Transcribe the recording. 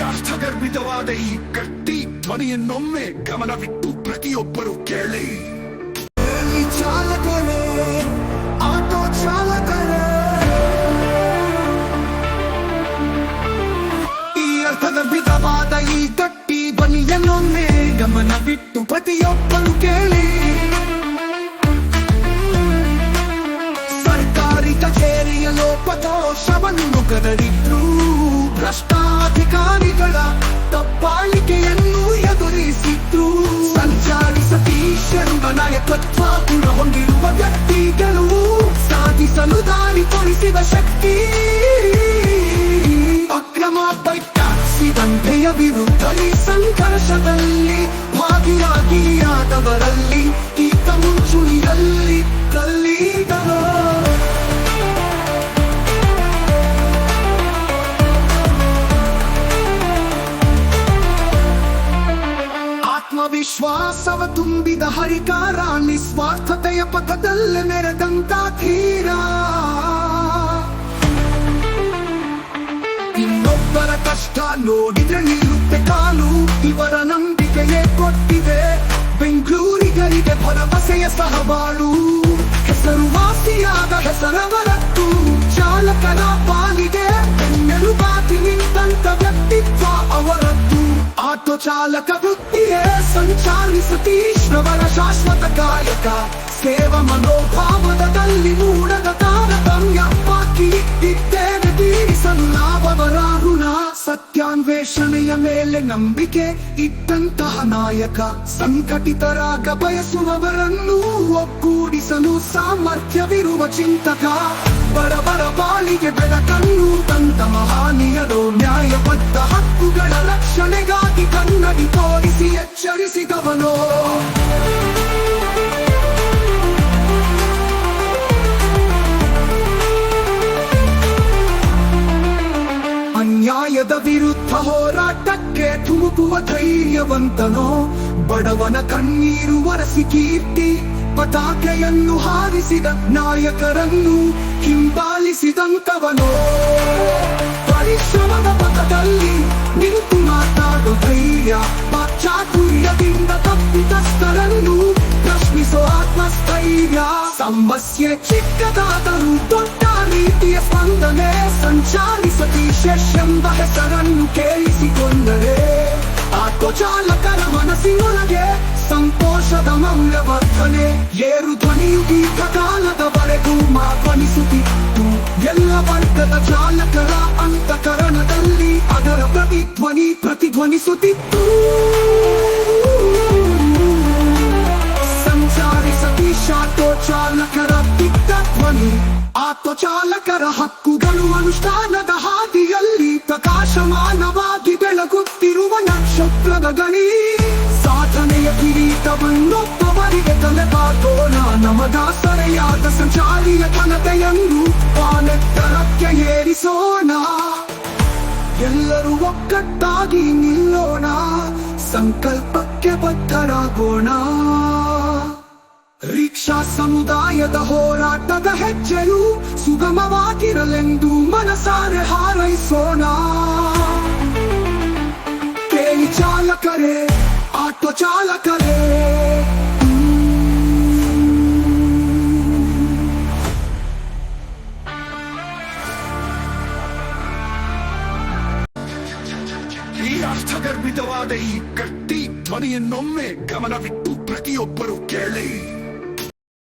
ಅರ್ಥಗರ್ಭಿತವಾದ ಈ ಗಟ್ಟಿ ಧ್ವನಿಯನ್ನೊಮ್ಮೆ ಗಮನವಿಟ್ಟು ಪ್ರತಿಯೊಬ್ಬರು ಕೇಳಿ. ಚಾಲಕರೇ ಆಟೋ ಚಾಲಕರೇ. ಈ ಅರ್ಥಗರ್ಭಿತವಾದ ಈ ಗಟ್ಟಿ ಧ್ವನಿಯನ್ನೊಮ್ಮೆ ಗಮನವಿಟ್ಟು ಪ್ರತಿಯೊಬ್ಬರು ಕೇಳಿ. ಸರ್ಕಾರಿ ಕಚೇರಿಯ ಲೋಪದೋಷವನ್ನು ಕದರಿದ್ರು ಭ್ರಷ್ಟಾಧಿಕಾರಿಗಳ ವ್ಯಕ್ತಿಗಳು ಸಾಧಿಸಲು ದಾರಿ ತೋರಿಸಿದ ಶಕ್ತಿ. ಅಕ್ರಮ ಟ್ಯಾಕ್ಸಿ ದಂಧೆಯ ವಿರುದ್ಧ ಈ ಸಂಘರ್ಷದಲ್ಲಿ ಭಾಗಿಯಾಗಿಯಾದವರಲ್ಲಿ ಈತ ಮುಂಚೂಣಿಯಲ್ಲಿ ಕಲ್ಲಿದರು ಆತ್ಮವಿಶ್ವಾಸವ ತುಂಬಿದ ಹರಿಕಾರ ನಿಸ್ವಾರ್ಥತೆಯ ಪಥದಲ್ಲಿ ಮೆರೆದಂತ ಧೀರ ಇನ್ನೊಬ್ಬರ ಕಷ್ಟ ನೋಡಿದ್ರೆ ನಿಲ್ಲುತ್ತೆ ಕಾಲು, ಇವರ ನಂಬಿಕೆಯೇ ಕೊಟ್ಟಿದೆ. ಬೆಂಗಳೂರಿಗರಿಗೆ ಭರವಸೆಯ ಸಹಬಾಳು. ಹೆಸರುವಾಸಿಯಾದ ಹೆಸರವರತ್ತು, ಚಾಲಕನ ಪಾಲಿಗೆ ಬೆನ್ನೆಲುಬಾಗಿ ನಿಂತಂತ ವ್ಯಕ್ತಿತ್ವ. ಆಟೋ ಚಾಲಕ ವೃತ್ತಿಯೇ ಸಂಚಾರಿ ಸತೀಶ್ರವರ ಶಾಶ್ವತ ಕಾಯಕ ಸೇವ ಮನೋಭಾವದಲ್ಲಿ ಮೂಡದ ತಾರತಮ್ಯ ಬಾಕಿ ಇಟ್ಟಿದ್ದೇನೆ ತೀರಿಸಲು ಲಾಭವರ ಋಣ ಸತ್ಯಾನ್ವೇಷಣೆಯ ಮೇಲೆ ನಂಬಿಕೆ ಇಟ್ಟಂತಹ ನಾಯಕ. ಸಂಘಟಿತರಾಗ ಬಯಸುವವರನ್ನು ಒಗ್ಗೂಡಿಸಲು ಸಾಮರ್ಥ್ಯವಿರುವ ಚಿಂತಕ. ಬಡವರ ಬಾಳಿಗೆ ಬೆಳಕನ್ನು ತಂದ ಮಹಾನೀಯರು ನ್ಯಾಯಬದ್ಧ ಹಕ್ಕುಗಳ ರಕ್ಷಣೆಗಾಗಿ ಕನ್ನಡಿ ತೋರಿಸಿ ಎಚ್ಚರಿಸಿದವನೋ. ಅನ್ಯಾಯದ ವಿರುದ್ಧ ಹೋರಾಟಕ್ಕೆ ತುಮುಕುವ ಧೈರ್ಯವಂತನೋ, ಬಡವನ ಕಣ್ಣೀರು ಒರೆಸಿ ಕೀರ್ತಿ, ಪತಾಕೆಯನ್ನು ಹಾರಿಸಿದ ನಾಯಕರನ್ನು ಹಿಂಬಾಲಿಸಿದಂತವನೋ ಪರಿಶ್ರಮದ ಪಥದಲ್ಲಿ ನಿಂತು ಮಾತಾಡೋ ಧೈರ್ಯ ಪಾಶ್ಚಾತುರ್ಯದಿಂದ ತಪ್ಪಿತಸ್ಥರನ್ನು ಪ್ರಶ್ನಿಸೋ ಆತ್ಮಸ್ಥೈರ್ಯ. ಸಮಸ್ಯೆ ಚಿಕ್ಕದಾದರೂ ದೊಡ್ಡ ರೀತಿಯ ಸ್ಪಂದನೆ ಸಂಚಾರಿ ಸತೀಶ್ ಎಂಬ ಹೆಸರನ್ನು ಕೇಳಿಸಿಕೊಂಡರೆ. ಆತ್ಮಚಾಲಕರ ಚಾಲಕರ ಮನಸ್ಸಿನೊಳಗೆ ಸಂತೋಷದ ಮೌಲ್ಯವರ್ಧನೆ ಏರು ಧ್ವನಿಯು ದೀರ್ಘಕಾಲದವರೆಗೂ ಮಾಧ್ವನಿಸುತ್ತಿತ್ತು ಎಲ್ಲ ವರ್ಗದ ಚಾಲಕರ ಅಂತಃಕರಣದಲ್ಲಿ ಅದರ ಪ್ರತಿಧ್ವನಿ ಪ್ರತಿಧ್ವನಿಸುತ್ತಿತ್ತು ಸಂಚಾರಿ ಸತೀಶ್ ಆಟೋ ಚಾಲಕರ ದಿಟ್ಟ ಧ್ವನಿ. ಆಟೋ ಚಾಲಕರ ಹಕ್ಕುಗಳು ಕಿರೀಟವನ್ನೊಬ್ಬವರಿಗೆ ತಲೆಬಾಗೋಣ ನಮದಾಸರೆಯಾದ ಸಂಚಾರಿಯ ಘನತೆಯನ್ನು ಪಾನೆತ್ತರಕ್ಕೆ ಏರಿಸೋಣ. ಎಲ್ಲರೂ ಒಕ್ಕಟ್ಟಾಗಿ ನಿಲ್ಲೋಣ. ಸಂಕಲ್ಪಕ್ಕೆ ಬದ್ಧರಾಗೋಣ. ರಿಕ್ಷಾ ಸಮುದಾಯದ ಹೋರಾಟದ ಹೆಜ್ಜೆಯು ಸುಗಮವಾಗಿರಲೆಂದು ಮನಸಾರೆ ಹಾರೈಸೋಣ. ಅರ್ಥಗರ್ಭಿತವಾದ ಈ ಗಟ್ಟಿ ಧ್ವನಿಯನ್ನೊಮ್ಮೆ ಗಮನವಿಟ್ಟು ಪ್ರತಿಯೊಬ್ಬರು ಕೇಳಿ.